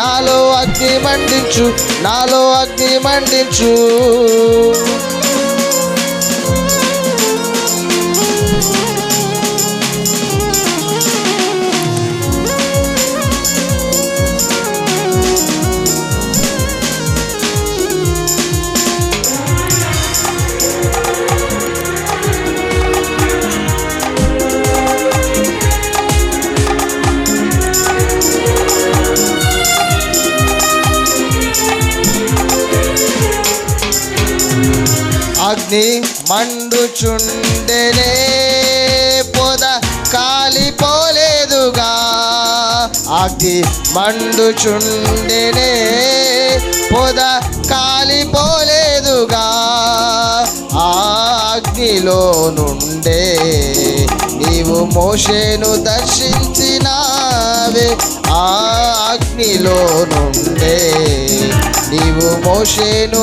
నాలో అగ్ని మండించు నాలో అగ్ని మండించు. అగ్ని మండుచుండెనే పొద కాలిపోలేదుగా. అగ్ని మండుచుండెనే పొద కాలిపోలేదుగా. ఆ అగ్నిలో నుండే నీవు మోషేను దర్శించినావే. ఆ అగ్నిలో నుండే నీవు మోషేను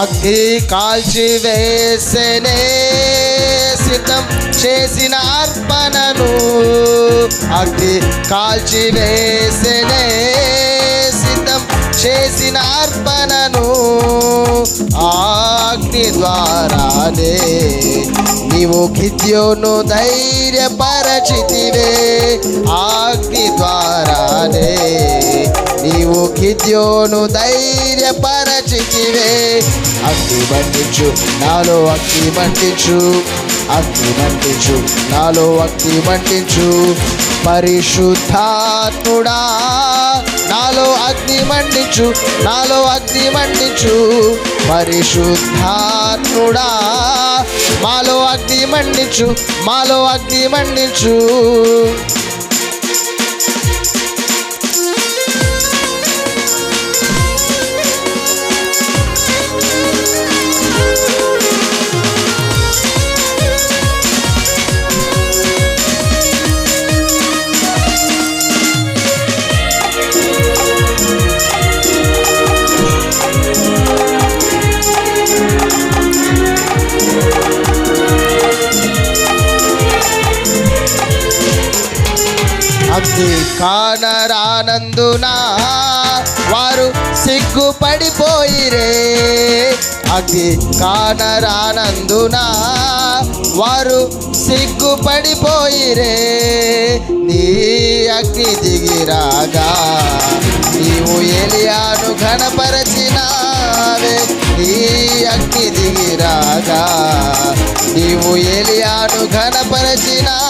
అగ్ని కాల్చి వేసనే సిద్ధం చేసిన అర్పణను. అగ్ని కాల్చి వేసనే సిద్ధం చేసిన అర్పణను. అగ్ని ద్వారానే నీవు గిద్యోను ధైర్యపరచితివే. అగ్ని ద్వారానే నీవు గిద్యోను ధైర్యపరచితివే. అగ్ని మండించు నాలో అగ్ని మండించు. అగ్ని మండించు నాలో అగ్ని మండించు. పరిశుద్ధాత్ముడా నాలో అగ్ని మండించు నాలో అగ్ని మండించు. పరిశుద్ధాత్ముడా మాలో అగ్ని మండించు మాలో అగ్ని మండించు. కానరానందున? వారు సిగ్గుపడిపోయిరే. అగ్ని కానరానందున? వారు సిగ్గుపడిపోయిరే. నీ అగ్ని దిగిరాగా నీవు ఎలియాను ఘనపరచినావే. నీ అగ్ని దిగిరాగా నీవు ఎలియాను ఘనపరచినా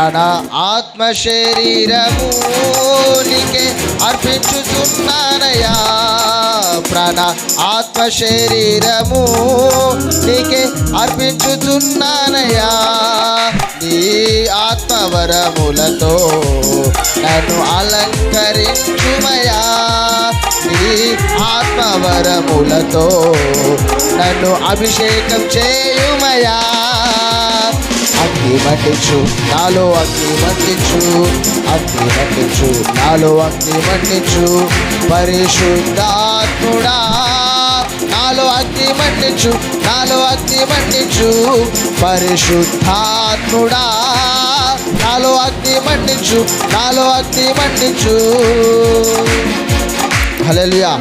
ప్రాణ ఆత్మ శరీరము నీకే అర్పించుతున్నానయా ప్రాణ ఆత్మ శరీరము నీకే అర్పించుతున్నానయా నీ ఆత్మవరములతో నన్ను అలంకరించుమయా. నీ ఆత్మవరములతో నన్ను అభిషేకం చేయుమయా. అగ్ని మండించు నాలో అగ్ని మట్టించు అగ్ని మట్టించు నాలో అగ్ని మట్టించు పరిశుద్ధాత్ముడా నాలో అగ్ని మట్టించు నాలో అగ్ని మట్టించు పరిశుద్ధాత్ముడా నాలో అగ్ని మట్టించు నాలో అగ్ని మట్టించు హల్లెలూయా.